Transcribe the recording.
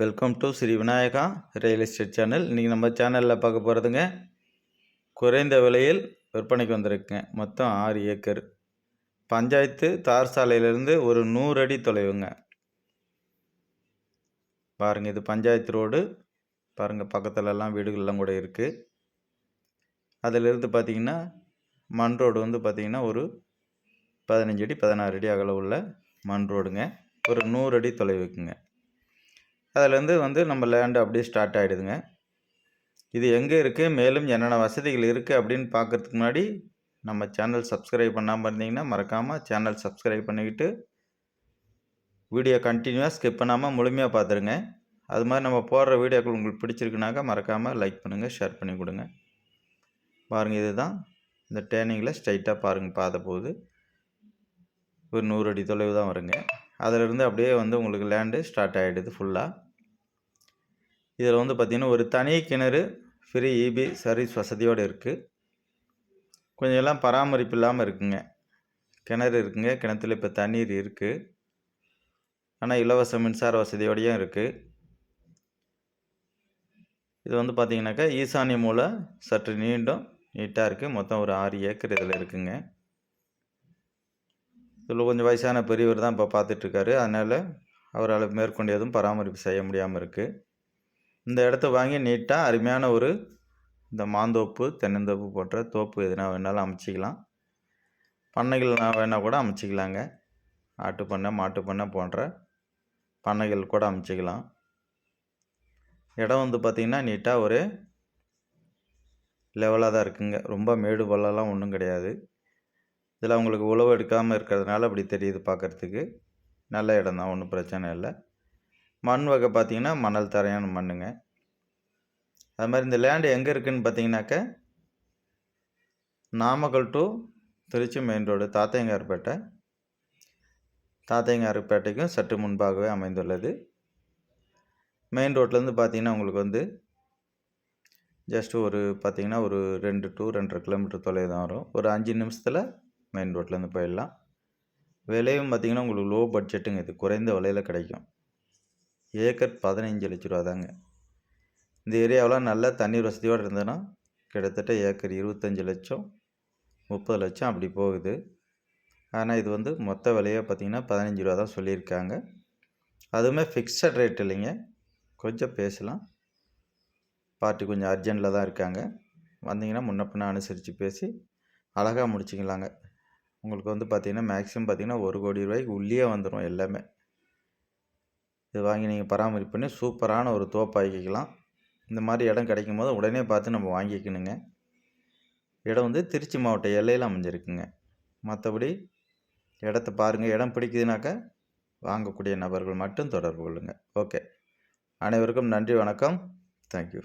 Welcome to Sri Vinayaka real estate channel இன்றைக்கி நம்ம சேனலில் பார்க்க போகிறதுங்க குறைந்த விலையில் விற்பனைக்கு வந்திருக்குங்க. மொத்தம் ஆறு ஏக்கர். பஞ்சாயத்து தார் சாலையிலேருந்து ஒரு நூறு அடி தொலைவுங்க. பாருங்கள் இது பஞ்சாயத்து ரோடு. பாருங்கள் பக்கத்துலலாம் வீடுகள்லாம் கூட இருக்குது அதிலிருந்து பார்த்திங்கன்னா மண் ரோடு வந்து பார்த்திங்கன்னா ஒரு பதினஞ்சு அடி பதினாறு அடி அகல உள்ள மண் ரோடுங்க. ஒரு நூறு அடி தொலைவுக்குங்க. அதுலேருந்து வந்து நம்ம லேண்டு அப்படியே ஸ்டார்ட் ஆகிடுதுங்க இது எங்கே இருக்குது மேலும் என்னென்ன வசதிகள் இருக்குது அப்படின்னு பார்க்குறதுக்கு முன்னாடி நம்ம சேனல் சப்ஸ்கிரைப் பண்ணாமல் இருந்தீங்கன்னா மறக்காமல் சேனல் சப்ஸ்கிரைப் பண்ணிக்கிட்டு வீடியோ கண்டினியூவாக ஸ்கிப் பண்ணாமல் முழுமையாக பார்த்துருங்க. அது மாதிரி நம்ம போடுற வீடியோக்கள் உங்களுக்கு பிடிச்சிருக்குனாக்கா மறக்காமல் லைக் பண்ணுங்கள் ஷேர் பண்ணி கொடுங்க. பாருங்கள் இதுதான் இந்த டேர்னிங்கில் ஸ்ட்ரைட்டாக பாருங்கள் பார்த்தபோது ஒரு நூறு அடி தொலைவு தான் வருங்க. அதிலிருந்து அப்படியே வந்து உங்களுக்கு லேண்டு ஸ்டார்ட் ஆகிடுது ஃபுல்லாக இதில் வந்து பார்த்திங்கன்னா ஒரு தனி கிணறு ஃப்ரீ இபி சர்வீஸ் வசதியோடு இருக்குது கொஞ்சம் எல்லாம் பராமரிப்பு இல்லாமல் இருக்குங்க. கிணறு இருக்குங்க. கிணத்துல இப்போ தண்ணீர் இருக்குது ஆனால் இலவச மின்சார வசதியோடையும் இருக்குது இது வந்து பார்த்திங்கனாக்கா ஈசானிய மூலை சற்று நீண்டும் நீட்டாக இருக்குது மொத்தம் ஒரு ஆறு ஏக்கர் இதில் இருக்குங்க. இதில் கொஞ்சம் வயசான பெரியவர் தான் இப்போ பார்த்துட்ருக்காரு அதனால் அவரால் மேற்கொண்டு எதுவும் பராமரிப்பு செய்ய முடியாமல் இருக்குது இந்த இடத்த வாங்கி நீட்டாக அருமையான ஒரு இந்த மாந்தோப்பு தென்னந்தோப்பு போன்ற தோப்பு எதுனா வேணாலும் அமைச்சிக்கலாம். பண்ணைகள் வேணால் கூட அமைச்சிக்கலாங்க. ஆட்டு பண்ணை மாட்டு பண்ணை போன்ற பண்ணைகள் கூட அமைச்சிக்கலாம். இடம் வந்து பார்த்திங்கன்னா நீட்டாக ஒரு லெவலாக தான் இருக்குங்க. ரொம்ப மேடு பள்ளம்லாம் ஒன்றும் கிடையாது. இதில் அவங்களுக்கு உழவு எடுக்காமல் இருக்கிறதுனால அப்படி தெரியுது பார்க்குறதுக்கு நல்ல இடம் தான் ஒன்றும் பிரச்சனை இல்லை. மண் வகை பார்த்திங்கன்னா மணல் தரையான மண்ணுங்க. அது மாதிரி இந்த லேண்டு எங்கே இருக்குதுன்னு பார்த்தீங்கன்னாக்க Namakkal to Tiruchi main road Thathaiyangarpettai தாத்தையங்கார்பேட்டைக்கும் சற்று முன்பாகவே அமைந்துள்ளது. மெயின் ரோட்லேருந்து பார்த்தீங்கன்னா உங்களுக்கு வந்து ஜஸ்ட்டு ஒரு பார்த்திங்கன்னா ஒரு ரெண்டு டூ ரெண்டரை கிலோமீட்டர் தொலைவு தான் வரும். ஒரு அஞ்சு நிமிஷத்தில் மெயின் ரோட்லேருந்து போயிடலாம். விலையும் பார்த்திங்கன்னா உங்களுக்கு லோ பட்ஜெட்டுங்க இது குறைந்த விலையில் கிடைக்கும். ஏக்கர் பதினஞ்சு லட்ச ரூபா தாங்க இந்த ஏரியாவெலாம் நல்ல தண்ணீர் வசதியோடு இருந்ததுன்னா கிட்டத்தட்ட ஏக்கர் இருபத்தஞ்சி லட்சம் முப்பது லட்சம் அப்படி போகுது. ஆனால் இது வந்து மொத்த விலையாக பார்த்திங்கன்னா பதினஞ்சு ரூபா தான் சொல்லியிருக்காங்க. அதுவுமே ஃபிக்ஸட் ரேட் இல்லைங்க. கொஞ்சம் பேசலாம். பார்ட்டி கொஞ்சம் அர்ஜெண்ட்டில் தான் இருக்காங்க. வந்தீங்கன்னா முன்ன அனுசரித்து பேசி அழகாக முடிச்சிக்கலாங்க. உங்களுக்கு வந்து பார்த்திங்கன்னா மேக்ஸிமம் பார்த்திங்கன்னா ஒரு கோடி ரூபாய்க்கு உள்ளே வந்துடும் எல்லாமே. இது வாங்கி நீங்கள் பராமரிப்பு பண்ணி சூப்பரான ஒரு தோப்பாக்கிக்கலாம் இந்த மாதிரி இடம் கிடைக்கும் போது உடனே பார்த்து நம்ம வாங்கிக்கணுங்க. இடம் வந்து திருச்சி மாவட்ட எல்லையில் அமைஞ்சிருக்குங்க. மற்றபடி இடத்த பாருங்கள் இடம் பிடிக்குதுனாக்கா வாங்கக்கூடிய நபர்கள் மட்டும் தொடர்பு கொள்ளுங்கள் ஓகே. அனைவருக்கும் நன்றி வணக்கம். தேங்க்யூ